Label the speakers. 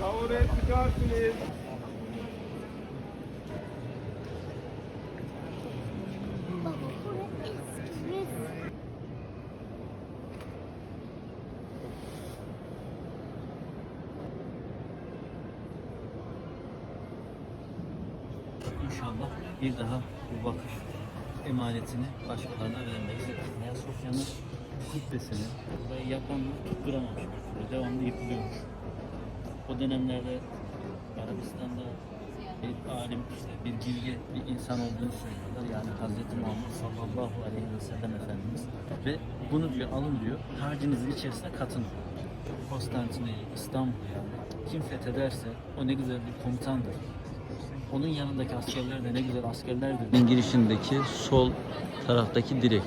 Speaker 1: Çıkarsınız.
Speaker 2: İnşallah bir daha bu vakıf emanetini başkalarına vermeyiz. Ayasofya'nın kubbesini burayı yapanlar tutturamamış bir türlü. Devamlı yıkılıyormuş. Dönemlerde Arabistan'da bir alim, işte bir bilge bir insan olduğunu söylüyorlar. Yani Hz. Muhammed sallallahu aleyhi ve sellem Efendimiz. Ve bunu diyor alın diyor harcınızın içerisine katın. Konstantiniyye, İstanbul yani. Kim fethederse o ne güzel bir komutandır. Onun yanındaki askerler de ne güzel askerlerdir. Girişindeki sol taraftaki direk.